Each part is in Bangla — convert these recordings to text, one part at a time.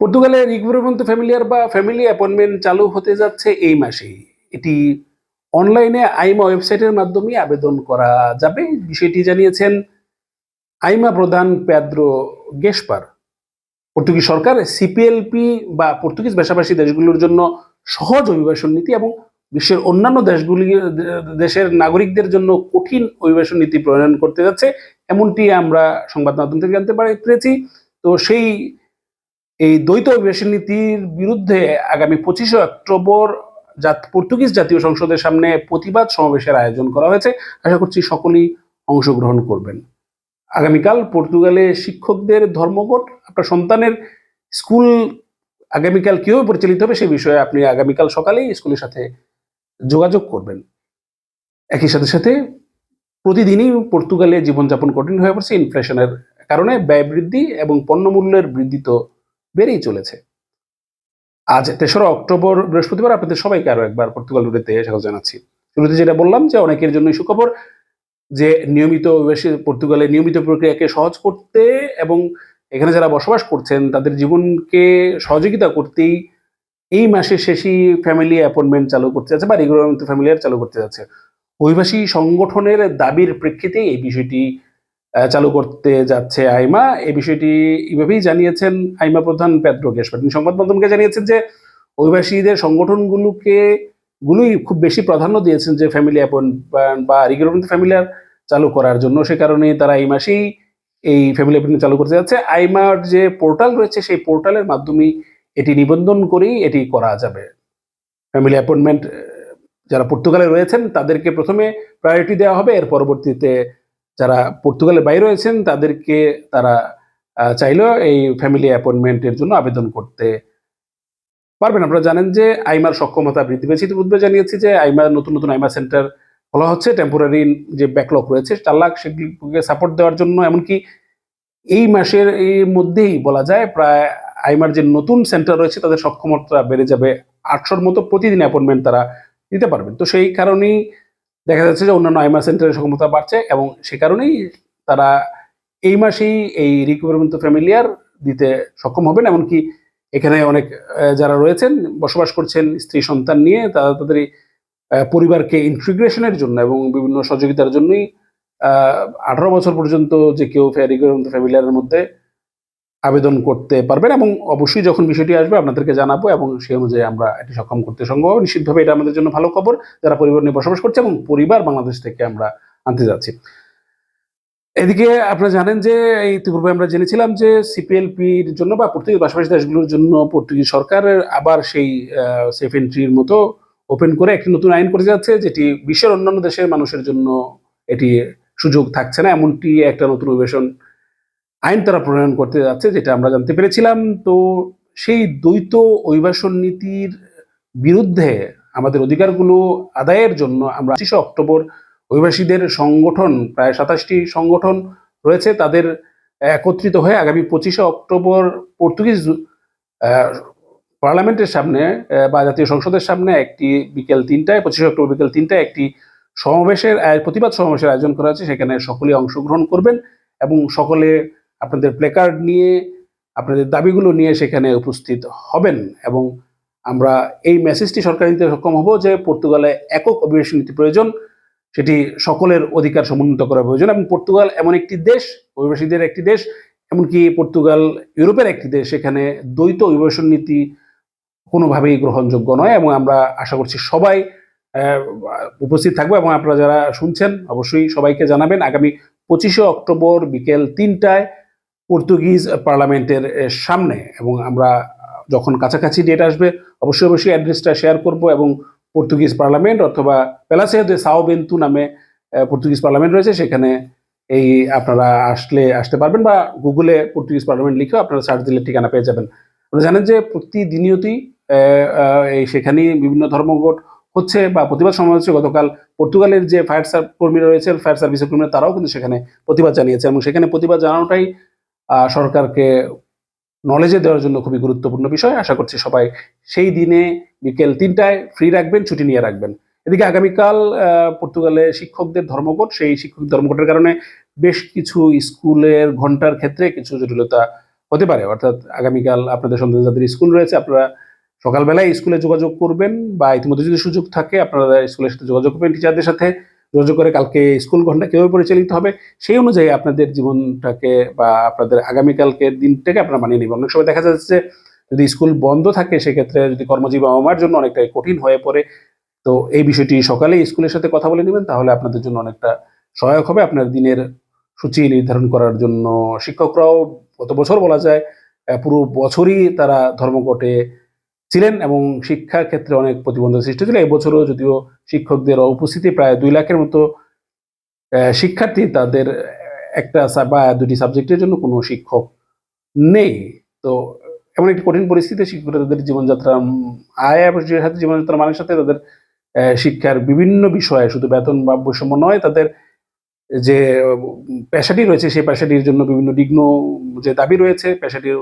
পর্তুগালে রিকভারমেন্ট ফ্যামিলিয়ার বা ফ্যামিলি অ্যাপয়েন্টমেন্ট চালু হতে যাচ্ছে এই মাসেই। এটি অনলাইনে আইমা ওয়েবসাইটের মাধ্যমে আবেদন করা যাবে। বিষয়টি জানিয়েছেন আইমা প্রধান প্যাদ্রো গেসপার। পর্তুগিজ সরকার সিপিএলপি বা পর্তুগিজ ভাষাভাষী দেশগুলোর জন্য সহজ অভিবাসন নীতি এবং বিশ্বের অন্যান্য দেশগুলি, দেশের নাগরিকদের জন্য কঠিন অভিবাসন নীতি প্রণয়ন করতে যাচ্ছে। এমনটি আমরা সংবাদ মাধ্যম থেকে জানতে পারি পেরেছি। তো সেই এই দ্বৈত অভিবাসন নীতির বিরুদ্ধে আগামী পঁচিশে অক্টোবর পর্তুগিজ জাতীয় সংসদের সামনে প্রতিবাদ সমাবেশের আয়োজন করা হয়েছে। আশা করছি সকলেই অংশগ্রহণ করবেন। আগামীকাল পর্তুগালে শিক্ষকদের ধর্মঘট। আপনার সন্তানের স্কুল আগামীকাল কীভাবে পরিচালিত হবে সেই বিষয়ে আপনি আগামীকাল সকালেই স্কুলের সাথে যোগাযোগ করবেন। একই সাথে সাথে প্রতিদিনই পর্তুগালে জীবনযাপন কঠিন হয়ে পড়ছে। ইনফ্লেশনের কারণে ব্যয় বৃদ্ধি এবং পণ্যমূল্যের বৃদ্ধি তো বেড়েই চলেছে। আজ তেসরা অক্টোবর বৃহস্পতিবার, আপনাদের সবাইকে আরও একবার পর্তুগাল রুটিতে স্বাগত জানাচ্ছি। শুরুতে যেটা বললাম যে অনেকের জন্য সুখবর যে নিয়মিত বেশি পর্তুগালে নিয়মিত প্রক্রিয়াকে সহজ করতে এবং এখানে যারা বসবাস করছেন, তাদের জীবনকে সহযোগিতা করতেই এই মাসের শেষই ফ্যামিলি অ্যাপয়েন্টমেন্ট চালু করতে যাচ্ছে বা রেগুলার ফ্যামিলিয়ার চালু করতে যাচ্ছে। অভিবাসী সংগঠনের দাবির প্রেক্ষিতে এই বিষয়টি চালু করতে যাচ্ছে আইমা। এই বিষয়টি এইভাবেই জানিয়েছেন আইমা প্রধান পেদ্রো গেসপার। তিনি সংবাদ মাধ্যমকে জানিয়েছেন যে, অভিবাসীদের সংগঠনগুলোকে, গুলোই খুব বেশি প্রাধান্য দিয়েছেন যে ফ্যামিলি অ্যাপয়েন্টমেন্ট বা রিগুলার ফ্যামিলিয়ার চালু করার জন্য। সে কারণে তারা এই মাসেই এই ফ্যামিলি অ্যাপয়েন্টমেন্ট চালু করতে যাচ্ছে। আইমার যে পোর্টাল রয়েছে, সেই পোর্টালের মাধ্যমে এটি নিবন্ধন করেই এটি করা যাবে। ফ্যামিলি অ্যাপয়েন্টমেন্ট যারা পর্তুগালে রয়েছেন, তাদেরকে প্রথমে প্রায়োরিটি দেওয়া হবে। এর পরবর্তীতে যারা পর্তুগালের বাইরে রয়েছেন, তাদেরকে তারা চাইলেও এই ফ্যামিলি অ্যাপয়েন্টমেন্টের জন্য আবেদন করতে পারবেন। আপনারা জানেন যে আইমার সক্ষমতা বৃদ্ধি পেয়েছে। ইতিপূর্বে জানিয়েছি যে আইমার, নতুন নতুন আইমা সেন্টার খোলা হচ্ছে। টেম্পোরারি যে ব্যাকলগ রয়েছে, চার লাখ সেগুলিকে সাপোর্ট দেওয়ার জন্য। এমনকি এই মাসের এর মধ্যেই বলা যায় প্রায় আইমার যে নতুন সেন্টার রয়েছে, তাদের সক্ষমতা বেড়ে যাবে আটশোর মতো প্রতিদিন অ্যাপয়েন্টমেন্ট তারা দিতে পারবেন। তো সেই কারণেই দেখা যাচ্ছে যে অন্যান্য আইমা সেন্টারের সক্ষমতা বাড়ছে এবং সে কারণেই তারা এই মাসেই এই রিকভারমেন্ট ফ্যামিলিয়ার দিতে সক্ষম হবেন, এমনকি এখানে অনেক যারা রয়েছেন, বসবাস করছেন, স্ত্রী, সন্তান নিয়ে, তারা তাদের পরিবারকে ইন্টিগ্রেশনের জন্য এবং বিভিন্ন সহযোগিতার জন্যই আঠারো বছর পর্যন্ত যে কেউ রিকভারমেন্ট ফ্যামিলিয়ারের মধ্যে আবেদন করতে পারবেন এবং অবশ্যই যখন বিষয়টি আসবে আপনাদেরকে জানাব এবং সেই অনুযায়ী আমরা এটি সক্ষম করতে সম্ভব হবে। নিশ্চিতভাবে এটা আমাদের জন্য ভালো খবর। যারা পরিবার নিয়ে বসবাস করছে এবং পরিবার বাংলাদেশ থেকে আমরা আনতে যাচ্ছি। এদিকে আপনারা জানেন যে ইতিপূর্বে আমরা জেনেছিলাম যে সিপিএলপির জন্য বা পর্তুগিজ পাশাপাশি দেশগুলোর জন্য পর্তুগিজ সরকারের আবার সেই সেফ এন্ট্রির মতো ওপেন করে একটি নতুন আইন করে যাচ্ছে, যেটি বিশ্বের অন্যান্য দেশের মানুষের জন্য এটি সুযোগ থাকছে না। এমনটি একটা নতুন অভিবাসন আইন তারা প্রণয়ন করতে যাচ্ছে, যেটা আমরা জানতে পেরেছিলাম। তো সেই দ্বৈত অভিবাসন নীতির বিরুদ্ধে আমাদের অধিকারগুলো আদায়ের জন্য আমরা পঁচিশে অক্টোবর অভিবাসীদের সংগঠন, প্রায় সাতাশটি সংগঠন রয়েছে, তাদের একত্রিত হয়ে আগামী পঁচিশে অক্টোবর পর্তুগিজ পার্লামেন্টের সামনে বা জাতীয় সংসদের সামনে একটি বিকেল তিনটায়, পঁচিশে অক্টোবর বিকেল তিনটায় একটি সমাবেশের প্রতিবাদ সমাবেশের আয়োজন করা হয়েছে। সেখানে সকলে অংশগ্রহণ করবেন এবং সকলে আপনাদের প্লেকার্ড নিয়ে, আপনাদের দাবিগুলো নিয়ে সেখানে উপস্থিত হবেন এবং আমরা এই মেসেজটি সরকার নিতে সক্ষম হব যে পর্তুগালে একক অভিবাসী নীতি প্রয়োজন, সেটি সকলের অধিকার সমুন্নত করা প্রয়োজন এবং পর্তুগাল এমন একটি দেশ, অভিবাসীদের একটি দেশ, এমনকি পর্তুগাল ইউরোপের একটি দেশ, সেখানে দ্বৈত অভিবাসন নীতি কোনোভাবেই গ্রহণযোগ্য নয় এবং আমরা আশা করছি সবাই উপস্থিত থাকব এবং আপনারা যারা শুনছেন, অবশ্যই সবাইকে জানাবেন। আগামী পঁচিশে অক্টোবর বিকেল তিনটায় পর্তুগিজ পার্লামেন্টের সামনে এবং আমরা যখন কাছাকাছি ডেট আসবে, অবশ্যই অবশ্যই অ্যাড্রেসটা শেয়ার করব এবং পর্তুগিজ পার্লামেন্ট অথবা পেলাসে de সাও বেন্তু নামে পর্তুগিজ পার্লামেন্ট রয়েছে, সেখানে এই আপনারা আসলে আসতে পারবেন বা গুগলে পর্তুগিজ পার্লামেন্ট লিখেও আপনারা সার্চ দিলে ঠিকানা পেয়ে যাবেন। আপনারা জানেন যে প্রতিদিনিয়তই এই সেখানেই বিভিন্ন ধর্মঘট হচ্ছে বা প্রতিবাদ সমাবেশ হচ্ছে। গতকাল পর্তুগালের যে ফায়ার সার্ভ কর্মীরা রয়েছে ফায়ার সার্ভিসের কর্মীরা তারাও কিন্তু সেখানে প্রতিবাদ জানিয়েছে এবং সেখানে প্রতিবাদ জানানোটাই সরকারকে নলেজে দেওয়ার জন্য খুবই গুরুত্বপূর্ণ বিষয়। আশা করছি সবাই সেই দিনে বিকেল তিনটায় ফ্রি রাখবেন, ছুটি নিয়ে রাখবেন। এদিকে আগামীকাল পর্তুগালে শিক্ষকদের ধর্মঘট। সেই শিক্ষক ধর্মঘটের কারণে বেশ কিছু স্কুলের ঘণ্টার ক্ষেত্রে কিছু জটিলতা হতে পারে। অর্থাৎ আগামীকাল আপনাদের সন্তান যাদের স্কুল রয়েছে, আপনারা সকালবেলায় স্কুলে যোগাযোগ করবেন বা ইতিমধ্যে যদি সুযোগ থাকে, আপনারা স্কুলের সাথে যোগাযোগ করবেন টিচারদের সাথে। যোগাযোগ করে কালকে স্কুল ঘণ্টা কীভাবে পরিচালিত হবে, সেই অনুযায়ী আপনাদের জীবনটাকে বা আপনাদের আগামীকালকে দিনটাকে আপনারা মানিয়ে নেবেন। অনেক সময় দেখা যাচ্ছে যদি স্কুল বন্ধ থাকে, সেক্ষেত্রে যদি কর্মজীবী আমার জন্য অনেকটাই কঠিন হয়ে পড়ে, তো এই বিষয়টি সকালে স্কুলের সাথে কথা বলে নেবেন, তাহলে আপনাদের জন্য অনেকটা সহায়ক হবে। আপনার দিনের সূচি নির্ধারণ করার জন্য শিক্ষকরাও গত বছর বলা যায় পুরো বছরই তারা ধর্মঘটে ছিলেন এবং শিক্ষার ক্ষেত্রে অনেক প্রতিবন্ধক সৃষ্টি ছিল এবছরও যদিও শিক্ষকদের উপস্থিতি প্রায় দুই লাখের মতো শিক্ষার্থী তাদের একটা বা দুটি সাবজেক্টের জন্য কোনো শিক্ষক নেই। তো এমন একটি কঠিন পরিস্থিতি শিক্ষকরা তাদের জীবনযাত্রা আয় এবং সাথে জীবনযাত্রার মানের সাথে তাদের শিক্ষার বিভিন্ন বিষয়ে শুধু বেতন বা বৈষম্য নয়, তাদের যে পেশাটি রয়েছে সেই পেশাটির জন্য বিভিন্ন বিঘ্ন যে দাবি রয়েছে, পেশাটির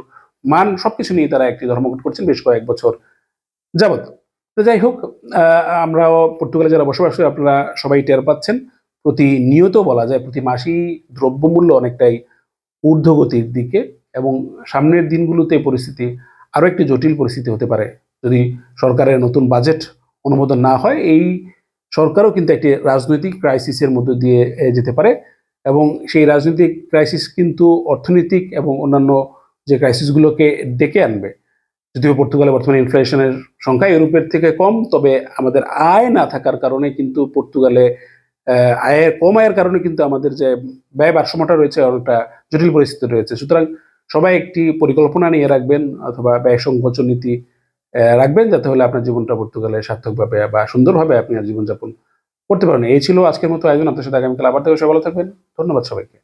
মান সবকিছু নিয়ে তারা একটি ধর্মঘট করছেন বেশ কয়েক বছর যাবত তো যাই হোক আমরাও পর্তুগালে যারা বসবাস করি, আপনারা সবাই টের পাচ্ছেন, প্রতিনিয়ত বলা যায় প্রতি মাসেই দ্রব্যমূল্য অনেকটাই ঊর্ধ্বগতির দিকে এবং সামনের দিনগুলোতে পরিস্থিতি আরও একটি জটিল পরিস্থিতি হতে পারে। যদি সরকারের নতুন বাজেট অনুমোদন না হয়, এই সরকারও কিন্তু একটি রাজনৈতিক ক্রাইসিসের মধ্য দিয়ে যেতে পারে এবং সেই রাজনৈতিক ক্রাইসিস কিন্তু অর্থনৈতিক এবং অন্যান্য যে ক্রাইসিসগুলোকে ডেকে আনবে। যদিও পর্তুগালে বর্তমানে ইনফ্লেশনের সংখ্যা ইউরোপের থেকে কম, তবে আমাদের আয় না থাকার কারণে কিন্তু পর্তুগালে আয়ের কম আয়ের কারণে কিন্তু আমাদের যে ব্যয় ভারসাম্যটা রয়েছে অনেকটা জটিল পরিস্থিতি রয়েছে। সুতরাং সবাই একটি পরিকল্পনা নিয়ে রাখবেন অথবা ব্যয় সংকোচন নীতি রাখবেন যাতে হলে আপনার জীবনটা পর্তুগালে সার্থকভাবে বা সুন্দরভাবে আপনি আর জীবনযাপন করতে পারেন। এই ছিল আজকের মতো আয়োজন। আপনার সাথে আগামীকাল আবার থেকে সবাই ভালো থাকবেন। ধন্যবাদ সবাইকে।